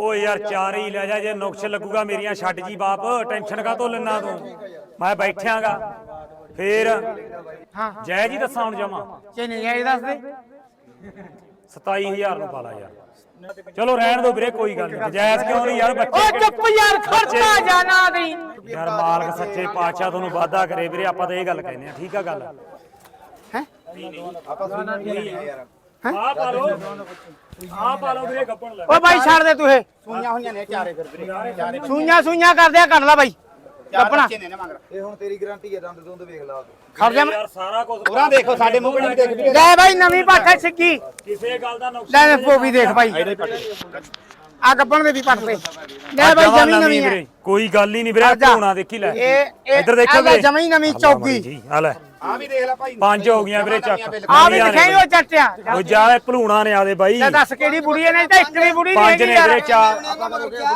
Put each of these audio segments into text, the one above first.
ਓ ਯਾਰ ਚਾਰ ਹੀ ਲੈ ਜਾ ਜੇ ਨੁਕਸ ਲੱਗੂਗਾ ਮੇਰੀਆਂ ਛੱਡ ਜੀ ਬਾਪ ਟੈਨਸ਼ਨ ਕਾ ਤੋਂ ਲੈਣਾ ਤੂੰ? ਮੈਂ ਬੈਠਿਆਗਾ। ਫੇਰ ਹਾਂ। ਜੈ ਜੀ ਦੱਸਾਂ ਹੁਣ ਜਮਾ। ਜੇ ਨਹੀਂ ਆਈ ਦੱਸ ਦੇ। 27000 ਨੂੰ ਪਾ ਲਾ ਯਾਰ। ਚਲੋ ਰਹਿਣ ਦੋ ਵੀਰੇ ਕੋਈ ਗੱਲ ਨਹੀਂ। ਜਾਇਜ਼ ਕਿਉਂ ਨਹੀਂ ਯਾਰ ਓ ਬੱਚੇ ਚੁੱਪ ਯਾਰ ਖਰਚਾ ਜਾਣਾ ਦੀ। ਯਾਰ ਮਾਲਕ ਸੱਚੇ ਪਾਤਸ਼ਾਹ ਤੁਹਾਨੂੰ ਵਾਅਦਾ ਕਰੇ ਵੀਰੇ ਆਪਾਂ ਤਾਂ ਇਹ ਗੱਲ ਕਹਿੰਦੇ ਆ ਠੀਕ ਆ ਗੱਲ? ਹੈ? ਆ ਪਾ ਲਓ। ਆ ਪਾ ਲਓ ਵੀਰੇ ਗੱਪਣ ਲੈ। ਓ ਬਾਈ ਛੱਡ ਦੇ ਤੂੰ ਇਹ। ਸੂਈਆਂ ਹੋਈਆਂ ਨੇ ਚਾਰੇ ਫਿਰ ਵੀਰੇ। ਚਾਰੇ ਸੂਈਆਂ। ਸੂਈਆਂ। ਕਰਦੇ ਆ ਕੱਢ ਲੈ ਬਾਈ। ਚਾਰ ਆਪਣਾ ਬੱਚੇ ਨੇ ਨਾ ਮਗਰ ਇਹ ਹੁਣ ਤੇਰੀ ਗਾਰੰਟੀ ਹੈ ਦੰਦ ਦੁੰਦ ਵੇਖ ਲਾ ਖੜ ਜਾ। ਯਾਰ ਸਾਰਾ ਕੁਝ ਪੂਰਾ ਦੇਖੋ ਸਾਡੇ ਮੂੰਹ ਨਹੀਂ ਦੇਖ ਵੀਰੇ ਲੈ ਬਾਈ ਨਵੀਂ ਪਾਠਾ ਸਿੱਕੀ। ਕਿਸੇ ਗੱਲ ਦਾ ਨੁਕਸ ਲੈ ਪੋ ਵੀ ਦੇਖ ਬਾਈ। ਆ ਗੱਬਣ ਦੇ। ਵੀ ਪੱਟ ਤੇ ਲੈ ਬਾਈ ਜਮੀ ਨਵੀਂ ਹੈ। ਵੀਰੇ। ਕੋਈ ਗੱਲ ਹੀ ਨਹੀਂ ਵੀਰੇ ਆ ਜਾ। ਧੋਣਾ ਦੇਖੀ ਲੈ। ਇਹ ਇਹ ਇੱਧਰ ਦੇਖੋ ਆ ਲੈ ਵੀਰੇ। ਜਮੀ ਨਵੀਂ ਚੌਕੀ। ਜੀ ਆ ਲੈ। ਆ ਵੀ ਦੇਖ ਲੈ ਭਾਈ। ਪੰਜ ਹੋ ਗਈਆਂ ਵੀਰੇ ਚੱਕ। ਆ ਵੀ ਦਿਖਾਈ ਉਹ ਚੱਟਿਆ। ਉਹ ਜਾ ਇਹ ਭਲੂਣਾ ਨੇ ਆਦੇ ਬਾਈ। ਲੈ ਦੱਸ ਕਿਹੜੀ ਬੁੜੀ ਨਹੀਂ ਤਾਂ ਇੱਕ ਵੀ ਬੁੜੀ ਨਹੀਂ ਪੰਜ ਨੇ ਵੀਰੇ ਚਾਰ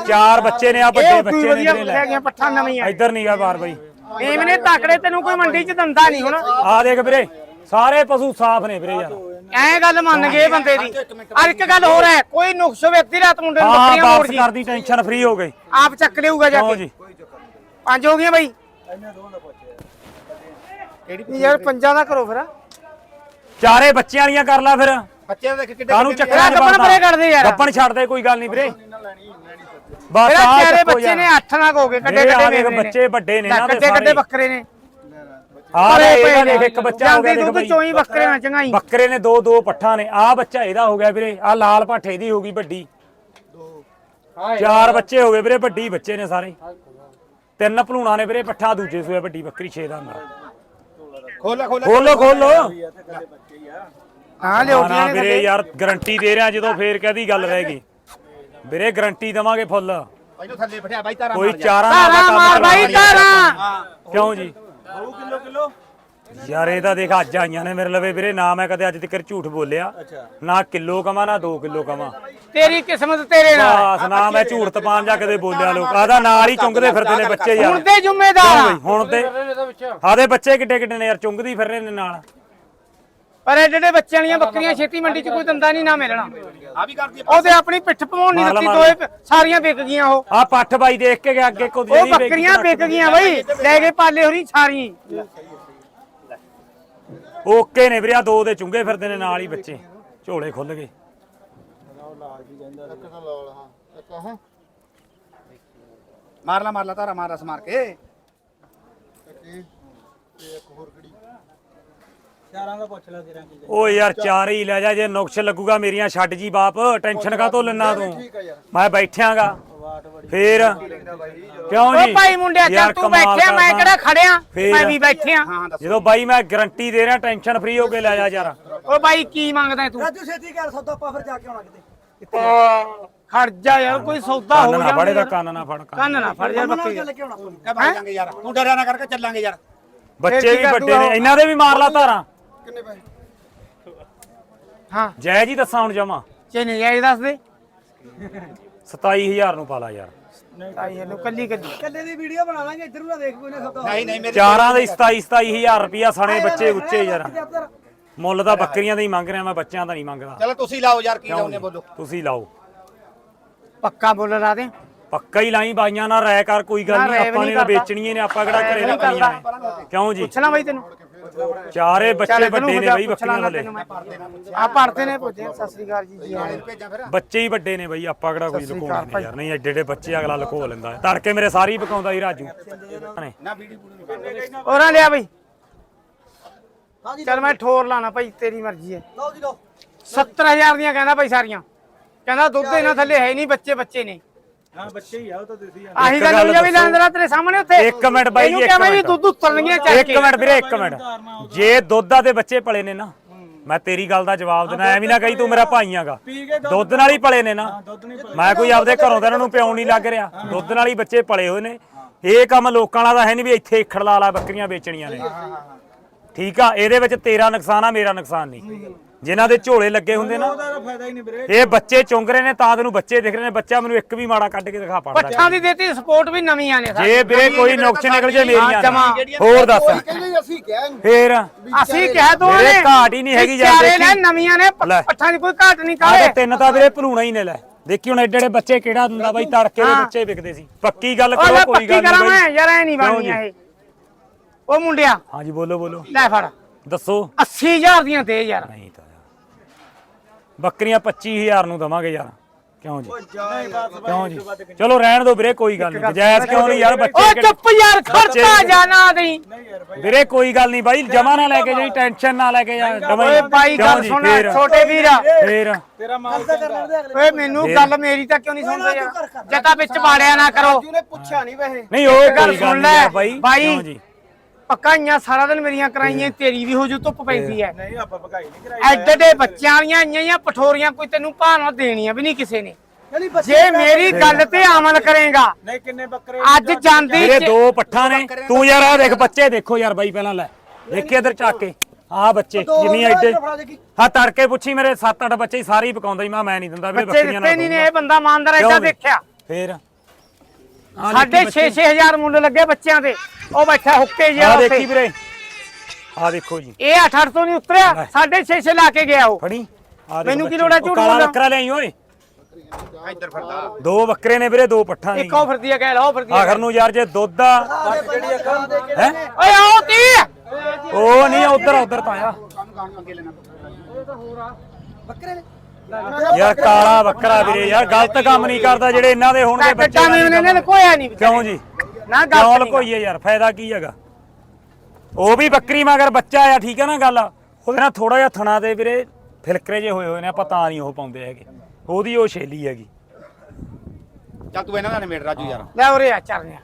ਚਾਰ ਬੱਚੇ ਨੇ ਆ ਵੱਡੇ ਬੱਚੇ ਨੇ ਵਧੀਆ ਵੀਰੇ ਪੱਠਾ ਨਵੀਆਂ। ਇੱਧਰ ਨਹੀਂ ਗਾ ਬਾਰ ਬਾਈ। ਇਹਨੇ ਤਾਕੜੇ ਤੈਨੂੰ ਕੋਈ ਮੰਡੀ ਚ ਦੰਦਾ ਨਹੀਂ ਹੁਣ। ਆ ਦੇਖ ਵੀਰੇ ਸਾਰੇ ਪਸ਼ੂ ਸਾਫ਼ ਨੇ ਵੀਰੇ ਯਾਰ। ਐ ਗੱਲ ਮੰਨ ਗਏ ਬੰਦੇ ਦੀ। ਔਰ ਇੱਕ ਗੱਲ ਹੋਰ ਹੈ ਕੋਈ ਨੁਕਸ ਵੇਤੀ ਰਾਤ ਮੁੰਡੇ ਨੂੰ ਬੱਕਰੀਆਂ ਮੋੜ ਜੀ ਕਰਦੀ ਟੈਨਸ਼ਨ ਫ੍ਰੀ ਹੋ ਗਈ। ਆਪ ਚੱਕ ਲਿਆਊਗਾ ਜਾ ਕੇ। ਪੰਜ ਹੋ ਗਈਆਂ ਬਾਈ। ਕਿਹੜੀ ਯਾਰ ਪੰਜਾਂ ਦਾ ਕਰੋ ਫਿਰ। ਚਾਰੇ ਬੱਚਿਆਂ ਵਾਲੀਆਂ ਕਰ ਲੈ ਫਿਰ। ਬੱਚੇ ਦੇਖ ਕਿੱਡੇ ਕਾਹਨੂੰ ਕਿੱਡੇ ਚੱਕਰਾਂ ਚ ਗੱਪਣ ਪਰੇ ਕੱਢ ਦੇ ਯਾਰ। ਗੱਪਣ ਛੱਡ ਦੇ ਕੋਈ ਗੱਲ ਨਹੀਂ ਵੀਰੇ ਬਸ ਮੇਰਾ ਆਹ ਚਾਰੇ ਚੱਕੋ ਬੱਚੇ ਯਾਰ। ਨੇ ਅੱਠ ਨਾ ਹੋ ਗਏ ਕੱਡੇ ਮੇਰੇ ਕੱਡੇ ਆ ਨੇ। ਬੱਚੇ ਵੱਡੇ ਨੇ ਲੈ, ਨਾ ਦੇ ਕੱਡੇ ਕੱਡੇ ਸਾਰੇ। ਬੱਕਰੇ ਨੇ। ਆ ਇਹਦਾ ਪਏ ਦੇਖ ਨੇ। ਇੱਕ ਬੱਚਾ ਹੋ ਗਿਆ ਜਾਂਦੀ ਦੇਖ ਦੁੱਧ ਬਾਈ। ਚੋਈ ਬੱਕਰੇ ਨਾਲ ਚੰਗਾਈ। ਬੱਕਰੇ ਨੇ ਦੋ ਦੋ ਪੱਠਾਂ ਨੇ। ਆ ਬੱਚਾ ਇਹਦਾ ਹੋ ਗਿਆ ਵੀਰੇ ਆ ਲਾਲ ਪੱਠੇ ਦੀ ਹੋ ਗਈ ਵੱਡੀ। ਚਾਰ ਬੱਚੇ ਹੋ ਗਏ ਵੀਰੇ ਵੱਡੀ ਬੱਚੇ ਨੇ ਸਾਰੇ। ਤਿੰਨ ਭਲੂਣਾ ਨੇ ਵੀਰੇ ਪੱਠਾ ਦੂਜੇ ਸੂਏ ਵੱਡੀ ਬੱਕਰੀ ਛੇ ਦਾ ਹੁੰਦਾ। ਖੋਲ ਖੋਲ ਖੋਲੋ ਖੋਲੋ ਹਾਂ ਲਿਓਟੀਆਂ ਨੇ ਵੀਰੇ। ਯਾਰ ਗਰੰਟੀ ਦੇ ਰਿਹਾ ਜਦੋਂ ਫੇਰ ਕਹਦੀ ਗੱਲ ਰਹਿ ਗਈ। ਵੀਰੇ ਗਰੰਟੀ ਦਵਾਂਗੇ ਫੁੱਲ ਇਹਨੂੰ ਥੱਲੇ ਬਿਠਾ ਬਾਈ ਤਾਰਾ ਕੋਈ ਚਾਰਾਂ ਧਾਰਾਂ ਕੰਮ ਮਾਰ ਬਾਈ ਕਿਉਂ ਜੀ? ਯਾਰ ਇਹ ਤਾਂ ਦੇਖ ਅੱਜ ਆਈਆਂ ਨੇ ਮੇਰੇ ਲਵੇ ਵੀਰੇ। ਨਾ ਮੈਂ ਕਦੇ ਅੱਜ ਤੱਕ ਝੂਠ ਬੋਲਿਆ। ਨਾ ਕਿਲੋ ਕਮਾ ਨਾ 2 ਕਿਲੋ ਕਮਾ ਤੇਰੀ ਕਿਸਮਤ ਤੇਰੇ ਨਾਲ। ਬਸ ਨਾ ਮੈਂ ਝੂਠ ਤਪਾਨ ਜਾ ਕਦੇ ਬੋਲਿਆ ਲੋਕ। ਆਦਾ ਨਾਲ ਹੀ ਚੁੰਗਦੇ ਫਿਰਦੇ ਨੇ ਬੱਚੇ ਯਾਰ। ਹੁਣ ਤੇ ਜ਼ਿੰਮੇਦਾਰ ਆ। ਹੁਣ ਤੇ ਆਦੇ ਬੱਚੇ ਕਿੱਡੇ ਕਿੱਡੇ ਨੇ ਯਾਰ ਚੁੰਗਦੀ ਫਿਰ ਰਹੇ ਨੇ ਨਾਲ। ਪਰ ਐਡੇ ਐਡੇ ਬੱਚਿਆਂ ਦੀਆਂ ਬੱਕਰੀਆਂ ਛੇਤੀ ਮੰਡੀ 'ਚ ਕੋਈ ਦੰਦਾ ਨਹੀਂ ਨਾ ਮਿਲਣਾ। ਆ ਵੀ ਕਰਦੀ ਉਹਦੇ ਆਪਣੀ ਪਿੱਠ ਭਵਾਉਣ ਨਹੀਂ ਮਾਰ ਲਾ, ਦਿੱਤੀ ਮਾਰ ਦੋਏ ਪ- ਸਾਰੀਆਂ ਵਿਕ ਗਈਆਂ ਉਹ। ਆ ਪੱਠ ਬਾਈ ਦੇਖ ਕੇ ਗਿਆ ਅੱਗੇ ਕੁਝ ਉਹ ਬੱਕਰੀਆਂ ਵਿਕ ਗਈਆਂ ਬਈ। ਲੈ ਕੇ ਪਾਲੇ ਹੋਰੀ ਸਾਰੀਆਂ ਓਕੇ ਨੇ ਵੀਰੇ ਆ ਦੋ ਦੇ ਚੁੰਗੇ ਫਿਰਦੇ ਨੇ ਨਾਲ ਹੀ ਬੱਚੇ। ਝੋਲੇ ਖੁੱਲ ਗਏ। ਮਾਰ ਲਾ ਮਾਰ ਲਾ ਤਾਰਾ ਮਾਰ ਰਸ ਮਾਰ ਕੇ। ਓ ਯਾਰ ਚਾਰ ਹੀ ਲੈ ਜਾ ਜੇ ਨੁਕਸ ਲੱਗੂਗਾ ਮੇਰੀਆਂ ਛੱਡ ਜੀ ਬਾਪ। ਟੈਨਸ਼ਨ ਕਾ ਤੋਂ? ਲੈਣਾ ਤੂੰ ਮੈਂ ਬੈਠਿਆਗਾ। ਫੇਰ? ਕਿਉਂ ਉਹ ਜੀ? ਭਾਈ ਮੁੰਡਿਆ ਚੱਲ ਯਾਰ ਤੂੰ ਕਮਾਲ ਬੈਠਿਆ ਮੈਂ ਕਰਦਾ। ਕਿਹੜਾ ਖੜਿਆ? ਫੇਰ। ਮੈਂ ਵੀ ਬੈਠਿਆ। ਜਦੋਂ ਬਾਈ ਮੈਂ ਗਰੰਟੀ ਦੇ ਰਿਹਾ ਟੈਨਸ਼ਨ ਫ੍ਰੀ ਹੋ ਕੇ ਲੈ ਜਾ ਯਾਰ। ਉਹ ਬਾਈ ਕੀ ਮੰਗਦਾ ਤੂੰ? ਰਾਜੂ ਛੇਤੀ ਕਰ ਸੌਦਾ ਆਪਾਂ ਫਿਰ ਜਾ ਕੇ ਆਉਣਾ ਕਿਤੇ। ਖੜ ਜਾ ਯਾਰ ਕੋਈ ਸੌਦਾ ਹੋ ਕੰਨ ਨਾ ਫੜੇ ਦਾ। ਕੰਨ ਨਾ ਫੜ ਕੰਨ। ਕੰਨ ਨਾ ਫੜ ਯਾਰ ਬੱਕਰੀ। ਚੱਲ ਕੇ ਆਉਣਾ ਕੋਈ ਕਹ ਭਾਈ ਜਾਂਗੇ ਯਾਰ ਤੂੰ ਡਰਿਆ ਨਾ ਕਰਕੇ ਚੱਲਾਂਗੇ ਯਾਰ। ਬੱਚੇ ਵੀ ਵੱਡੇ ਨੇ? ਇਹਨਾਂ ਦੇ ਵੀ ਮਾਰ ਲਾ ਧਾਰਾਂ। ਕਿੰਨੇ ਪੈਸੇ ਹਾਂ। ਜੈ ਜੀ ਦੱਸਾਂ ਹੁਣ ਜਮਾ। ਜੇ ਨਹੀਂ ਆਈ ਦੱਸ ਦੇ। 27000 ਨੂੰ ਪਾ ਲਾ ਯਾਰ। ਆਈ ਇਹਨੂੰ ਕੱਲੀ ਕੱਲੀ। ਕੱਲੇ ਦੀ ਵੀਡੀਓ ਬਣਾ ਲਾਂਗੇ ਇੱਧਰ ਨੂੰ ਦੇਖ ਕੋਈ ਨਾ ਸੌਦਾ। ਨਹੀਂ ਨਹੀਂ ਮੇਰੇ ਚਾਰਾਂ ਦੇ 27 27000 ਰੁਪਿਆ ਸਣੇ ਬੱਚੇ ਉੱਚੇ ਯਾਰ। ਮੁੱਲ ਤਾਂ ਬੱਕਰੀਆਂ ਦਾ ਹੀ ਮੰਗ ਰਿਹਾ ਮੈਂ ਬੱਚਿਆਂ ਦਾ ਨਹੀਂ ਮੰਗਦਾ। ਚਲੋ ਤੁਸੀਂ ਲਾਓ ਯਾਰ ਕੀ ਲਾਉਨੇ? ਬੋਲੋ। ਤੁਸੀਂ ਲਾਓ। ਪੱਕਾ ਬੋਲ ਲਾ ਦੇ। ਪੱਕਾ ਹੀ ਲਾਈ ਬਾਈਆਂ ਨਾਲ ਰਾਇ ਕਰ ਕੋਈ ਗੱਲ ਨਾ, ਨਹੀਂ ਆਪਾਂ ਨੇ। ਵੇਚਣੀਆਂ ਨੇ ਆਪਾਂ ਕਿਹੜਾ ਘਰੇ ਨਹੀਂ ਰੱਖਣੀਆਂ ਨੇ। ਕਿਉਂ ਜੀ? ਪੁੱਛਣਾ ਬਾਈ ਤੈਨੂੰ। ਚਾਰੇ ਬੱਚੇ ਚੱਲ ਵੱਡੇ ਨੇ ਬਈ ਬੱਕਰੀਆਂ ਵਾਲੇ ਵਾਲੇ ਆ ਪੜਦੇ ਨੇ ਪੁੱਛੇ ਸਤਿ ਸ੍ਰੀ ਅਕਾਲ ਜੀ ਜੀ ਬੱਚੇ ਹੀ ਵੱਡੇ ਨੇ ਬਈ ਆਪਾਂ ਕਿਹੜਾ ਕੋਈ ਅਕਾਲ ਨਹੀਂ ਯਾਰ। ਨਹੀਂ ਐਡੇ ਐਡੇ ਬੱਚੇ ਅਗਲਾ ਲੁਕੋ ਲੈਂਦਾ। ਤੜਕੇ ਮੇਰੇ ਸਾਰੇ ਹੀ ਪਕਾਉਂਦਾ ਹੀ ਰਾਜੂ। ਨੇ। ਨਾ ਵੀਡੀਓ ਪੂਰੀ ਹੋਰਾਂ ਲਿਆ ਬਾਈ। ਚੱਲ ਮੈਂ ਠੋਰ ਲਾਣਾ ਭਾਈ ਤੇਰੀ ਮਰਜ਼ੀ ਹੈ। ਲਓ ਜੀ ਲਓ। 70000 ਦੀਆਂ ਕਹਿੰਦਾ ਭਾਈ ਸਾਰੀਆਂ। ਕਹਿੰਦਾ ਦੁੱਧ ਇਹਨਾਂ ਥੱਲੇ ਹੈ ਨਹੀਂ ਬੱਚੇ ਬੱਚੇ ਨੇ। ਹਾਂ ਬੱਚੇ ਹੀ ਆ ਉਹ ਤਾਂ ਤੁਸੀਂ ਆਹੀ ਇੱਕ ਗੱਲ ਗੱਲ ਹੋਈ ਆ ਵੀ ਦੱਸੋ। ਲੈਂਦਰਾ ਤੇਰੇ ਸਾਹਮਣੇ ਉੱਥੇ। ਇੱਕ ਮਿੰਟ ਬਾਈ ਇਹਨੂੰ ਜੀ, ਕਿਹਾ ਇੱਕ ਮੈਂ ਵੀ ਮਿੰਟ। ਦੁੱਧ ਉਤਰਨਗੀਆਂ ਚੱਕ ਇੱਕ ਕੇ। ਮਿੰਟ ਵੀਰੇ ਇੱਕ ਮਿੰਟ। ਜੇ ਦੁੱਧਾ ਦੇ ਬੱਚੇ ਪਲੇ ਨੇ ਨਾ ਮੈਂ ਤੇਰੀ ਗੱਲ ਦਾ ਜਵਾਬ ਦੇਣਾ ਐਵੇਂ ਨਾ ਕਹੀ ਤੂੰ ਮੇਰਾ ਭਾਈ ਆਗਾ। ਦੁੱਧ ਨਾਲ ਹੀ ਪਲੇ ਨੇ ਨਾ। ਮੈਂ ਕੋਈ ਆਪਦੇ ਘਰੋਂ ਤਾਂ ਇਹਨਾਂ ਨੂੰ ਪਿਆਉਣ ਨਹੀਂ ਲੱਗ ਰਿਹਾ। ਦੁੱਧ ਨਾਲ ਹੀ ਬੱਚੇ ਪਲੇ ਹੋਏ ਨੇ। ਇਹ ਕੰਮ ਲੋਕਾਂ ਵਾਲਾ ਤਾਂ ਹੈ ਨਹੀਂ ਵੀ ਇੱਥੇ ਇਖੜ ਲਾ ਲਾ ਬੱਕਰੀਆਂ ਵੇਚਣੀਆਂ ਨੇ। ਠੀਕ ਆ ਇਹਦੇ ਵਿੱਚ ਤੇਰਾ ਨੁਕਸਾਨ ਆ ਮੇਰਾ ਨੁਕਸਾਨ ਨਹੀਂ। ਜਿਨ੍ਹਾਂ ਦੇ ਝੋਲੇ ਲੱਗੇ ਹੁੰਦੇ ਨਾ ਫਾਇਦਾ ਹੀ ਨਹੀਂ ਵੀਰੇ। ਇਹ ਬੱਚੇ ਚੁੰਗ ਰਹੇ ਨੇ ਤਾਂ ਤੈਨੂੰ ਬੱਚੇ ਦਿਖ ਰਹੇ ਨੇ ਬੱਚਾ ਮੈਨੂੰ ਇੱਕ ਵੀ ਮਾੜਾ ਕੱਢ ਕੇ ਦਿਖਾ ਪੜਦਾ ਪੱਠਾਂ ਦੀ ਦੇਤੀ ਸਪੋਰਟ ਵੀ ਨਵੀਆਂ ਨੇ ਜੇ ਵੀਰੇ ਕੋਈ ਨੁਕਸ ਨਿਕਲ ਜੇ ਮੇਰੀਆਂ ਜਮਾਂ। ਨੇ। ਹੋਰ ਦੱਸ। ਕਹਿੰਦੇ ਅਸੀਂ ਕਿਹਾ ਫੇਰ? ਅਸੀਂ ਕਹਿ ਦੋ ਮੇਰੇ ਘਾਟ ਹੀ ਨਹੀਂ ਹੈਗੀ ਯਾਰ ਦੇਖੀ। ਨਵੀਆਂ ਨੇ ਪ- ਲੈ। ਪੱਠਾਂ ਦੀ ਕੋਈ ਘਾਟ ਨਹੀਂ ਆਹ ਕਾਲੇ ਤੇ ਤਿੰਨ ਤਾਂ ਵੀਰੇ ਭਲੂਣਾ ਹੀ ਨੇ ਲੈ। ਦੇਖੀ ਹੁਣ ਐਡੇ ਐਡੇ ਬੱਚੇ ਕਿਹੜਾ ਦਿੰਦਾ ਬਾਈ ਤੜਕੇ ਦੇ ਹਾਂ। ਬੱਚੇ ਵਿਕਦੇ ਸੀ। ਪੱਕੀ ਗੱਲ ਉਹ ਕਰੋ ਕੋਈ ਪੱਕੀ ਗੱਲ ਕਰਾਂ ਨਹੀਂ ਮੈਂ ਬਾਈ ਯਾਰ ਐ ਨਹੀਂ ਕਿਉਂ ਬਣਨੀਆਂ ਜੀ? ਇਹ। ਉਹ ਮੁੰਡਿਆ ਹਾਂਜੀ ਬੋਲੋ ਬੋਲੋ। ਲੈ ਫੜ। ਦੱਸੋ। 80000 ਦੀਆਂ ਦੇ ਯਾਰ। ਨਹੀਂ ਤਾਂ। ਬੱਕਰੀਆਂ 25000 ਨੂੰ ਦਵਾਂਗੇ ਯਾਰ। ਕਿਉਂ ਜੀ? ਕਿਉਂ ਜੀ? ਚਲੋ ਰਹਿਣ ਦਿਓ ਵੀਰੇ ਕੋਈ ਗੱਲ ਨਹੀਂ। ਜਾਇਜ਼ ਕਿਉਂ ਨਹੀਂ ਯਾਰ ਬੱਚੇ ਓ ਚੁੱਪ ਯਾਰ ਖੜਤਾ ਜਾ ਨਾ ਦੇਈ ਨਹੀਂ ਯਾਰ ਬਾਈ। ਵੀਰੇ ਕੋਈ ਗੱਲ ਨਹੀਂ ਬਾਈ ਜਮਾ ਨਾ ਲੈ ਕੇ ਜਾਈ ਟੈਨਸ਼ਨ ਨਾ ਲੈ ਕੇ ਜਾ ਹੀ। ਓਏ ਬਾਈ ਗੱਲ? ਸੁਣ ਛੋਟੇ ਵੀਰ। ਫੇਰ। ਤੇਰਾ ਮਾਲ ਓਏ ਮੈਨੂੰ ਗੱਲ ਮੇਰੀ ਤਾਂ ਕਿਉਂ ਨਹੀਂ ਸੁਣਦੇ ਯਾਰ? ਜੇ ਤਾਂ ਵਿੱਚ ਬਾੜਿਆ ਨਾ ਕਰੋ। ਨਹੀਂ ਵੈਸੇ। ਨਹੀਂ ਉਹ ਗੱਲ ਸੁਣ ਲੈ, ਬਾਈ। ਪਕਾਈਆਂ ਸਾਰਾ ਦਿਨ ਮੇਰੀਆਂ ਕਰਾਈਆਂ ਤੇਰੀ ਵੀ ਹੋ ਜੂ ਧੁੱਪ ਪੈਂਦੀ ਐ। ਨਹੀਂ ਆਪਾਂ ਭਗਾਈ ਨਹੀਂ ਕਰਾਈ। ਐਡੇ ਦੇ ਬੱਚਿਆਂ ਵਾਲੀਆਂ ਆਈਆਂ ਜਾਂ ਪਠੋਰੀਆਂ ਕੋਈ ਤੈਨੂੰ ਭਾਣਾ ਦੇਣੀਆਂ ਵੀ ਨਹੀਂ ਕਿਸੇ ਨੇ। ਬੱਚੇ ਜੇ ਮੇਰੀ ਗੱਲ ਤੇ ਅਮਲ ਕਰੇਗਾ ਨਹੀਂ ਕਿੰਨੇ ਬੱਕਰੇ ਅੱਜ ਜਾਂਦੀ ਚ- ਦੋ ਪੱਠਾਂ ਨੇ ਤੂੰ ਯਾਰ ਆ ਦੇਖ ਬੱਚੇ ਦੇਖੋ ਯਾਰ ਬਾਈ ਪਹਿਲਾਂ ਲੈ। ਦੇਖੀ ਇਧਰ ਚੱਕ ਕੇ। ਆ ਬੱਚੇ ਜਿੰਨੀ ਐਡੇ ਹਾਂ ਤੜਕੇ ਪੁੱਛੀ ਮੇਰੇ 7-8 ਬੱਚੇ ਸਾਰੇ ਹੀ ਪਕਾਉਂਦਾ ਹੀ ਮੈਂ ਮੈਂ ਨਹੀਂ ਦਿੰਦਾ ਵੀਰੇ ਬੱਚੇ ਬੱਕਰੀਆਂ ਦਿੱਤੇ ਨਾਲ ਨਹੀਂ ਨੇ ਇਹ ਬੰਦਾ ਇਮਾਨਦਾਰ ਐਡਾ? ਦੇਖਿਆ? ਫੇਰ? ਸਾਢੇ ਬੱਚੇ। 6-6000 ਮੁੱਲ ਲੱਗੇ ਬੱਚਿਆਂ ਦੇ। ਉਹ ਬੈਠਾ ਹੁੱਕੇ ਜਿਹਾ ਆਹ ਦੇਖੀ ਵੀਰੇ। ਆ ਦੇਖੋ ਜੀ। ਇਹ 8-8 ਤੋਂ ਨਹੀਂ ਉਤਰਿਆ ਲੈ। ਸਾਢੇ 6-6 ਲਾ ਕੇ ਗਿਆ ਉਹ। ਫੜੀ। ਦੇਖ ਮੈਨੂੰ ਕੀ। ਲੋੜ ਹੈ ਝੂਠ ਕਾਲਾ ਬੋਲਣ? ਬੱਕਰਾ ਲਿਆਈ ਓਏ। ਇੱਧਰ ਫਿਰਦਾ। ਦੋ ਬੱਕਰੇ ਨੇ ਵੀਰੇ ਦੋ ਪੱਠਾਂ ਨੇ। ਇੱਕ ਉਹ ਫਿਰਦੀ ਹੈ ਕਹਿ ਲਓ ਫਿਰਦੀ ਹੈ ਆਖਰ ਨੂੰ ਯਾਰ ਜੇ ਦੁੱਧ ਆ ਹੈ? ਓਏ ਆਓ ਤੀ ਉਹ ਨਹੀਂ ਉਧਰ ਉਧਰ ਤਾਂ ਆ। ਬੱਕਰੇ ਨੇ। ਯਾਰ ਕਾਲਾ ਬੱਕਰਾ ਵੀਰੇ ਯਾਰ ਗਲਤ ਕੰਮ ਨਹੀਂ ਕਰਦਾ ਜਿਹੜੇ ਇਹਨਾਂ ਦੇ ਹੋਣਗੇ ਬੱਚੇ ਬੱਚਾ ਨੇ ਨੇ ਲਕੋਇਆ ਨਹੀਂ ਕਿਉਂ ਜੀ? ਨਾ ਕਿਉਂ ਗੱਲ ਲਕੋਈਏ ਯਾਰ? ਫਾਇਦਾ ਕੀ ਹੈਗਾ? ਉਹ ਵੀ ਬੱਕਰੀ ਮਗਰ ਬੱਚਾ ਆ ਠੀਕ ਹੈ ਨਾ ਗੱਲ? ਉਹਦੇ ਨਾਲ ਥੋੜਾ ਜਿਹਾ ਥਣਾ ਦੇ ਵੀਰੇ ਫਿਲਕਰੇ ਜੇ ਹੋਏ ਹੋਏ ਨੇ ਆਪਾਂ ਤਾਂ ਨਹੀਂ ਉਹ ਪਾਉਂਦੇ ਹੈਗੇ। ਉਹਦੀ ਉਹ ਛੇਲੀ ਹੈਗੀ। ਚੱਲ ਤੂੰ ਇਹਨਾਂ ਦਾ ਨਿਮੇੜ ਰਾਜੂ ਯਾਰ। ਲੈ ਉਰੇ ਆ ਚੱਲਨੇ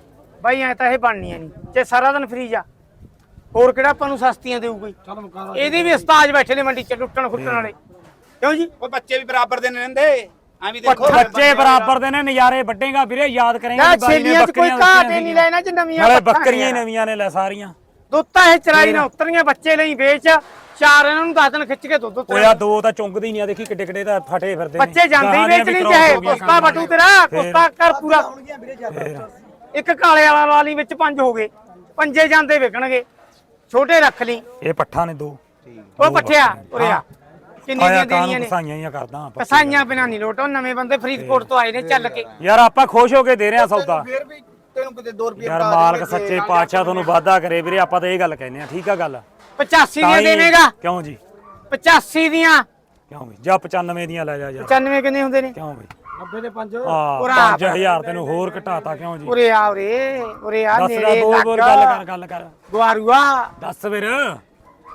ਬਾਈ ਐ ਤਾਂ ਇਹ ਬਣਨੀਆਂ ਨਹੀਂ। ਜੇ ਸਾਰਾ ਦਿਨ ਫ੍ਰੀ ਜਾ ਹੋਰ ਕਿਹੜਾ ਆਪਾਂ ਨੂੰ ਸਸਤੀਆਂ ਦੇਊ ਕੋਈ? ਚੱਲ ਮੁਕਾ ਇਹਦੀ ਵੀ ਉਸਤਾਜ ਬੈਠੇ ਨੇ ਮੰਡੀ ਚ ਲੁੱਟਣ ਖੁੱਟਣ ਵਾਲੇ। ਕਿਉਂ ਜੀ? ਉਹ ਬੱਚੇ ਵੀ ਬਰਾਬਰ ਦੇ ਨੇ ਰਹਿੰਦੇ। ਐਵੇਂ ਦੇਖੋ ਬੱਚੇ ਬਰਾਬਰ ਦੇ ਨੇ ਨਜ਼ਾਰੇ ਵੱਡੇਗਾ ਵੀਰੇ ਯਾਦ ਕਰੇਗਾ ਨਾ ਛੇਲੀਆਂ ਚ ਕੋਈ ਘਾਟ ਹੀ ਨਹੀਂ ਲੈਣਾ ਚ ਨਵੀਆਂ ਨਾਲੇ ਬੱਕਰੀਆਂ ਹੀ। ਨਵੀਆਂ। ਨੇ ਲੈ ਸਾਰੀਆਂ। ਦੁੱਧ ਤਾਂ ਇਹ ਚਰਾਈ ਨਾ ਉਤਰੀਆਂ ਬੱਚੇ ਲਈ ਵੇਚ। ਚਾਰ ਇਹਨਾਂ ਨੂੰ ਦਸ ਦਿਨ ਖਿੱਚ ਕੇ ਦੁੱਧ ਉਹ ਉਤਰਿਆ ਯਾ ਦੋ ਤਾਂ ਚੁੰਗਦੇ ਹੀ ਨਹੀਂ ਆ ਦੇਖੀ ਕਿੱਡੇ ਕਿੱਡੇ ਤਾਂ ਫਟੇ ਫਿਰਦੇ ਨੇ। ਬੱਚੇ ਜਾਂਦੇ ਹੀ ਵੇਚ ਵੀ cross ਚਾਹੇ ਕੁਸਤਾ ਬਟੂ ਤੇਰਾ ਫੇਰ। ਕੁਸਤਾ ਕਰ ਪੂਰਾ। ਇੱਕ ਕਾਲੇ ਵਾਲਾ ਵਾਲੀ ਵਿੱਚ ਪੰਜ ਹੋ ਗਏ। ਪੰਜੇ ਜਾਂਦੇ ਵਿਕਣਗੇ। ਛੋਟੇ ਰੱਖ ਲਈ। ਇਹ ਪੱਠਾ ਨੇ ਦੋ। ਉਹ ਪੱਠਿਆ ਉਰੇ ਆ। ਕਿੰਨੀ ਆਇਆ ਦੀਆਂ ਕਾਨੂੰ ਦੇਣੀਆਂ ਨੇ? ਕਸਾਈਆਂ ਹੀ ਕਰਦਾ ਆਪਾਂ। ਕਸਾਈਆਂ ਬਿਨਾਂ ਨਹੀਂ ਲੋਟੋ ਨਵੇਂ ਬੰਦੇ ਫਰੀਦਕੋਟ ਤੋਂ ਆਏ ਨੇ ਚੱਲ ਕੇ। ਯਾਰ ਆਪਾਂ ਖੁਸ਼ ਹੋ ਕੇ ਦੇ ਰਹੇ ਆ ਸੌਦਾ। ਫੇਰ ਵੀ ਤੈਨੂੰ ਕਿਤੇ 2 ਰੁਪਏ ਯਾਰ ਮਾਲਕ ਸੱਚੇ ਪਾਤਸ਼ਾਹ ਤੁਹਾਨੂੰ ਵਾਅਦਾ ਕਰੇ ਵੀਰੇ ਆਪਾਂ ਤਾਂ ਇਹ ਗੱਲ ਕਹਿੰਦੇ ਆ ਠੀਕ ਆ ਗੱਲ? 85 ਤਾਂ ਦੀਆਂ ਹੀ- ਦੇਵੇਂਗਾ। ਕਿਉਂ ਜੀ? 85 ਦੀਆਂ। ਕਿਉਂ ਵੀ ਜਾਂ 95 ਦੀਆਂ ਲੈ ਜਾ ਯਾਰ। 95 ਕਿੰਨੇ ਹੁੰਦੇ ਨੇ? ਕਿਉਂ ਵੀ 90 ਦੇ 5 ਆ ਉਰਾ 5000 ਤੈਨੂੰ ਹੋਰ ਘਟਾਤਾ ਕਿਉਂ ਜੀ? ਉਰੇ ਆ ਉਰੇ ਉਰੇ ਆ ਦੱਸ ਲੈ ਨੇੜੇ ਬੋਲ ਬੋਲ ਗੱਲ ਕਰ ਗੱਲ ਕਰ। ਗਵਾਰੂਆ ਦੱਸ ਵੀਰ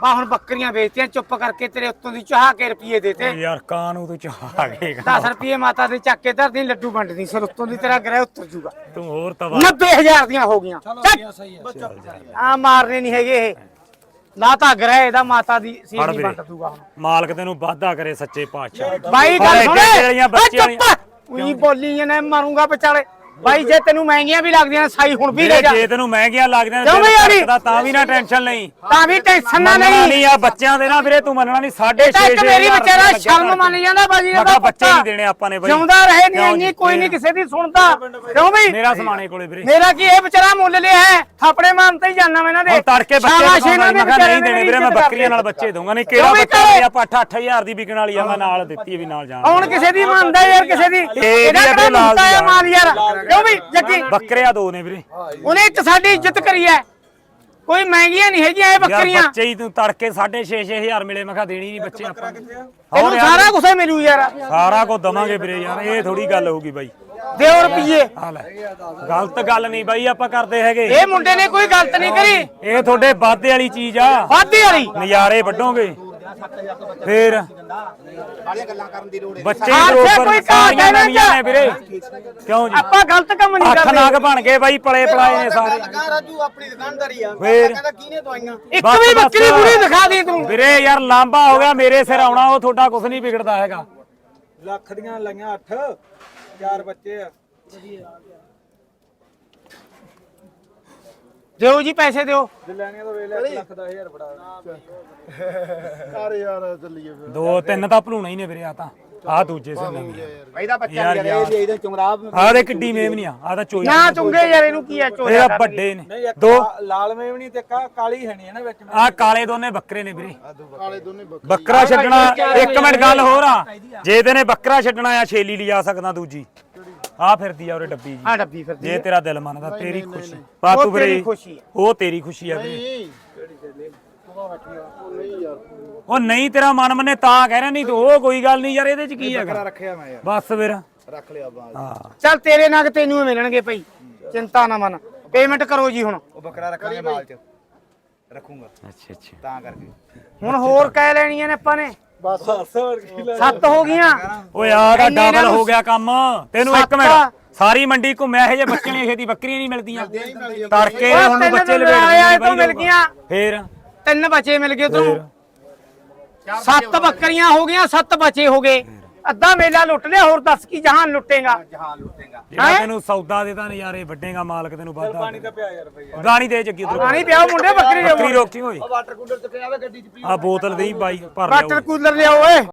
ਬਾ ਹੁਣ ਬੱਕਰੀਆਂ ਵੇਚਤੀਆਂ ਚੁੱਪ ਕਰਕੇ ਤੇਰੇ ਉੱਤੋਂ ਦੀ ਚਾਹ ਕੇ ਰੁਪਏ ਦੇਤੇ ਯਾਰ ਕਾਨੂੰ ਤੂੰ ਚਾਹ ਕੇ 10 ਰੁਪਏ ਮਾਤਾ ਦੇ ਚੱਕ ਕੇ ਧਰਦੀ ਲੱਡੂ ਵੰਡਦੀ ਸਿਰ ਉੱਤੋਂ ਦੀ ਤੇਰਾ ਗ੍ਰਹਿ ਉੱਤਰ ਜੂਗਾ। ਤੂੰ ਹੋਰ ਤਵਾ 90000 ਦੀਆਂ ਹੋ ਗਈਆਂ। ਚੱਲ ਸਹੀ ਹੈ ਆ ਮਾਰਨੇ ਨਹੀਂ ਹੈਗੇ ਇਹ। ਨਾ ਤਾਂ ਗ੍ਰਹਿ ਇਹਦਾ ਮਾਤਾ ਦੀ ਸੀ ਨਹੀਂ। ਵੰਡ ਦੂਗਾ ਹੁਣ। ਮਾਲਕ ਤੈਨੂੰ ਵਾਅਦਾ ਕਰੇ ਸੱਚੇ ਪਾਤਸ਼ਾਹ। ਬਾਈ ਗੱਲ ਸੁਣ। ਬੱਚੀਆਂ ਉਹੀ ਬੋਲੀ ਨੇ ਮਾਰੂੰਗਾ ਵਿਚਾਲੇ। ਬਾਈ ਜੇ ਤੈਨੂੰ ਮਹਿੰਗੀਆਂ ਵੀ ਲੱਗਦੀਆਂ ਨੇ ਸਾਈ ਹੁਣ ਵੀ ਲੈ ਜਾ। ਜੇ ਤੈਨੂੰ ਮਹਿੰਗੀਆਂ ਲੱਗਦੀਆਂ ਨੇ ਤਾਂ ਵੀ ਨਾ ਟੈਨਸ਼ਨ ਨਹੀਂ ਤਾਂ ਵੀ ਟੈਨਸ਼ਨ ਨਾ ਨਹੀਂ ਨਹੀਂ ਆ ਬੱਚਿਆਂ ਦੇ ਨਾ ਵੀਰੇ ਤੂੰ ਮੰਨਣਾ ਨਹੀਂ ਸਾਢੇ ਤਾਂ ਇੱਕ 6 ਮੇਰੀ ਵਿਚਾਰਾ ਸ਼ਰਮ ਮੰਨ ਜਾਂਦਾ ਬਾਜੀ ਮੈਂ ਦਾ ਕਿਹਾ ਬੱਚੇ ਨਹੀਂ ਦੇਣੇ ਆਪਾਂ ਨੇ ਬਈ। ਜਿਉਂਦਾ ਰਹੇ ਨਹੀਂ ਇੰਨੀ? ਕੋਈ ਨਹੀਂ ਕਿਸੇ ਦੀ ਸੁਣਦਾ। ਕਿਉਂ ਬਈ? ਮੇਰਾ ਸਮਾਨੇ ਕੋਲੇ ਵੀਰੇ। ਮੇਰਾ ਕੀ ਇਹ ਵਿਚਾਰਾ ਮੁੱਲ ਲਿਆ ਹੈ ਥਾਪੜੇ ਮਾਨਤੇ ਹੀ ਜਾਣਾ ਮੈਂ ਇਹਨਾਂ ਦੇ। ਹੁਣ ਤੜਕੇ ਬੱਚੇ ਨਹੀਂ ਦੇਣੇ ਵੀਰੇ ਮੈਂ ਬੱਕਰੀਆਂ ਨਾਲ। ਬੱਚੇ ਦਊਂਗਾ। ਨਹੀਂ ਕਿਹੜਾ ਬੱਚਾ ਘਰੇ? ਮੇਰਾ ਪੱਠ 8000 ਦੀ ਵਿਕਣ ਵਾਲੀ ਆ ਮੈਂ ਨਾਲ ਦਿੱਤੀ ਵੀ ਨਾਲ ਜਾਣ। ਹੁਣ ਕਿਸੇ ਦੀ ਮੰਨਦਾ ਯਾਰ ਕਿਸੇ ਦੀ। ਇਹ ਇਹਦਾ ਵੀ ਕਿਹੜਾ ਮਾਲ ਯਾਰ? ਕਿਉਂ ਬਈ ਜੱਗੀ? ਬੱਕਰਿਆ ਦੋ ਨੇ ਵੀਰੇ। ਉਹਨੇ ਇੱਕ ਸਾਡੀ ਇੱਜ਼ਤ ਕਰੀ ਹੈ ਕੋਈ ਮਹਿੰਗੀਆਂ ਨਹੀਂ ਹੈਗੀਆਂ ਇਹ ਯਾਰ ਬੱਕਰੀਆਂ। ਬੱਚੇ ਹੀ ਤੂੰ ਤੜਕੇ 6.5 6000 ਮਿਲੇ ਮੈਂ ਕਿਹਾ ਦੇਣੀ ਨਹੀਂ ਬੱਚੇ ਆਪਾਂ। ਤੈਨੂੰ ਹੋਰ ਯਾਰ, ਸਾਰਾ ਕੁਝ ਮਿਲੂ ਯਾਰ। ਸਾਰਾ ਕੁਝ ਦਵਾਂਗੇ ਵੀਰੇ ਯਾਰ ਇਹ ਥੋੜੀ ਗੱਲ ਹੋਊਗੀ ਬਾਈ। ਦਿਓ ਰੁਪਈਏ। ਆ ਲੈ ਗਲਤ ਗੱਲ ਨਹੀਂ ਬਾਈ ਆਪਾਂ ਕਰਦੇ ਹੈਗੇ। ਇਹ ਮੁੰਡੇ ਨੇ ਕੋਈ ਗਲਤ ਨਹੀਂ ਕਰੀ। ਇਹ ਤੁਹਾਡੇ ਵਾਧੇ ਵਾਲੀ ਚੀਜ਼ ਆ। ਵਾਧੇ ਵਾਲੀ? ਨਜ਼ਾਰੇ ਵੱਡੋਗੇ ਫੇਰ ਸਾਰੀਆਂ ਗੱਲਾਂ ਕਰਨ ਦੀ ਲੋੜ ਨਹੀਂ ਬੱਚੇ ਹਾਂ, ਬਰੋਬਰ ਕੋਈ ਘਾਟ ਸਾਰੀਆਂ ਹੈ ਨਾ ਨਵੀਆਂ ਨੇ ਵੀਰੇ। ਕਿਉਂ ਜੀ? ਆਪਾਂ ਗਲਤ ਕੰਮ ਨਹੀਂ ਅੱਖ ਕਰਦੇ। ਨਾਗ ਬਣ ਗਏ ਬਾਈ ਪਲੇ ਪਲਾਏ ਨੇ ਸਾਰੇ। ਲਗਾ ਰਾਜੂ ਆਪਣੀ ਦੁਕਾਨਦਾਰੀ ਆ। ਫੇਰ? ਕਹਿੰਦਾ ਕਿਹਨੇ ਦਵਾਈਆਂ? ਇੱਕ ਬਸ, ਵੀ ਬਸ। ਬੱਕਰੀ ਪੂਰੀ ਦਿਖਾ ਦੇ ਤੂੰ। ਵੀਰੇ ਯਾਰ ਲਾਂਬਾ ਹੋ ਗਿਆ ਮੇਰੇ ਸਿਰ ਆਉਣਾ ਉਹ ਤੁਹਾਡਾ ਕੁਝ ਨਹੀਂ ਵਿਗੜਦਾ ਹੈਗਾ। ਲੱਖ ਦੀਆਂ ਲਾਈਆਂ 8 ਚਾਰ ਬੱਚੇ ਆ। ਦਿਓ ਜੀ ਪੈਸੇ ਦਿਓ। ਜੇ ਲੈਣੀਆਂ ਤਾਂ ਵੇਲੇ 1 ਲੱਖ 10000 ਫੜਾ ਦੋ। ਤਿੰਨ ਤਾਂ ਭਲੂਣਾ ਹੀ ਨੇ ਵੀਰੇ ਆ ਤਾਂ ਆ ਦੂਜੇ ਸੇ ਨਵੀਂ ਇਹਦਾ ਬੱਚਾ ਯਾਰ, ਯਾਰ। ਯਾਰ। ਇਹ ਇਹਦਾ ਚੁੰਗਰਾਬ ਆ ਦੇ ਕਿੱਡੀ ਮੇਮ ਨਹੀਂ ਆ ਆ ਤਾਂ ਚੋਈ ਨਾ ਚੁੰਗੇ ਯਾਰ ਇਹਨੂੰ ਕੀ ਆ ਚੋਇਆ ਇਹਦਾ ਵੱਡੇ ਨਹੀਂ ਨੇ ਇੱਕ ਦੋ। ਕਾ- ਲਾਲ ਮੇਵਣੀ ਤੇ ਕਾ- ਕਾਲੀ ਹੈ ਨਹੀਂ ਹੈ ਨਾ ਵਿੱਚ ਆ ਕਾਲੇ ਦੋਨੇ ਬੱਕਰੇ ਨੇ ਵੀਰੇ। ਬੱਕਰਾ। ਛੱਡਣਾ ਇੱਕ ਮਿੰਟ ਗੱਲ ਹੋਰ ਆ। ਜੇ ਤੇ ਨੇ ਬੱਕਰਾ ਛੱਡਣਾ ਆ ਛੇਲੀ ਲਿਜਾ ਸਕਦਾ ਦੂਜੀ। ਆ ਫਿਰਦੀ ਆ ਉਰੇ ਡੱਬੀ ਜੀ। ਆ ਡੱਬੀ ਫਿਰਦੀ ਜੇ ਤੇਰਾ ਦਿਲ ਮੰਨਦਾ ਤੇਰੀ ਖੁਸ਼ੀ। ਬਾ ਉਹ ਤੂੰ ਵੀਰੇ ਤੇਰੀ ਖੁਸ਼ੀ ਆ। ਉਹ ਤੇਰੀ ਖੁਸ਼ੀ ਆ ਵੀਰੇ। ਉਹ ਨਹੀਂ ਤੇਰਾ ਮਨ ਮੰਨੇ ਤਾਂ ਕਹਿ ਰਿਹਾ ਨਹੀਂ ਤੂੰ ਉਹ ਕੋਈ ਗੱਲ ਨਹੀਂ ਯਾਰ ਇਹਦੇ ਚ ਕੀ ਹੈਗਾ? ਰੱਖਿਆ ਮੈਂ ਯਾਰ। ਬਸ ਫਿਰ। ਰੱਖ ਲਿਆ ਬਾਅਦ ਹਾਂ। ਚੱਲ ਤੇਰੇ ਨਾਲ ਤੈਨੂੰ ਹੀ ਮਿਲਣਗੇ ਭਾਈ। ਚਿੰਤਾ ਨਾ ਮਨ। ਪੇਮੈਂਟ ਕਰੋ ਜੀ ਹੁਣ। ਉਹ ਬੱਕਰਾ ਰੱਖਾਂਗੇ ਮਾਲ ਚ। ਰੱਖੂਗਾ। ਅੱਛਾ ਅੱਛਾ। ਤਾਂ ਕਰਕੇ। ਹੁਣ ਹੋਰ ਕਹਿ ਲੈਣੀਆਂ ਨੇ ਆਪਾਂ ਨੇ। ਬਸ। ਸੱਤ ਹੋ ਗਈਆਂ। ਓਏ ਆ ਦਾ ਇੰਨੇ ਇਹਨਾਂ ਡਬਲ ਨੂੰ ਹੋ ਗਿਆ ਕੰਮ। ਤੈਨੂੰ ਇੱਕ ਮਿੰਟ ਸਾਰੀ ਮੰਡੀ ਘੁੰਮਿਆ ਇਹ ਜੇ ਬੱਚਿਆਂ ਦੀਆਂ ਛੇਤੀ ਬੱਕਰੀਆਂ ਨਹੀਂ ਮਿਲਦੀਆਂ। ਤੜਕੇ ਓਏ ਹੁਣ ਤਿੰਨ ਬੱਚੇ ਦਿਨ ਆਏ ਆਏ ਤੋਂ ਲਵੇਟ ਮਿਲ ਗਈਆਂ। ਫੇਰ? ਤਿੰਨ ਬੱਚੇ ਮਿਲ ਗਏ ਫੇਰ? ਤੈਨੂੰ ਸੱਤ ਬੱਕਰੀਆਂ ਹੋ ਗਈਆਂ ਸੱਤ ਬੱਚੇ ਹੋ ਗਏ। ਅੱਧਾ ਮੇਲਾ ਲੁੱਟ ਲਿਆ ਹੋਰ ਦੱਸ ਕੀ ਜਹਾਨ ਲੁੱਟੇਗਾ? ਜਹਾਨ ਲੁੱਟੇਗਾ। ਜਿਹੜਾ ਹੈਂ? ਤੈਨੂੰ ਸੌਦਾ ਦੇਦਾ ਨਜ਼ਾਰੇ ਵੱਡੇਗਾ ਮਾਲਕ ਤੈਨੂੰ ਵਾਦਾ ਪਾਣੀ ਤਾਂ ਪਿਆ ਯਾਰ ਭਈ ਗਾਣੀ ਦੇ ਜੱਗੀ ਉਧਰ। ਪਾਣੀ ਪਿਆਓ ਮੁੰਡੇ ਬੱਕਰੀ ਬੱਕਰੀ ਲਿਆਓ। ਰੋਕੀ ਹੋਈ। ਵਾਟਰ ਕੂਲਰ ਤੇ ਪਿਆ ਵੇ ਗੱਡੀ ਚ ਆ ਬੋਤਲ ਦੇਈ ਬਾਈ ਭਰ ਵਾਟਰ ਲਿਆਓ। ਕੂਲਰ ਲਿਆਓ ਓਏ।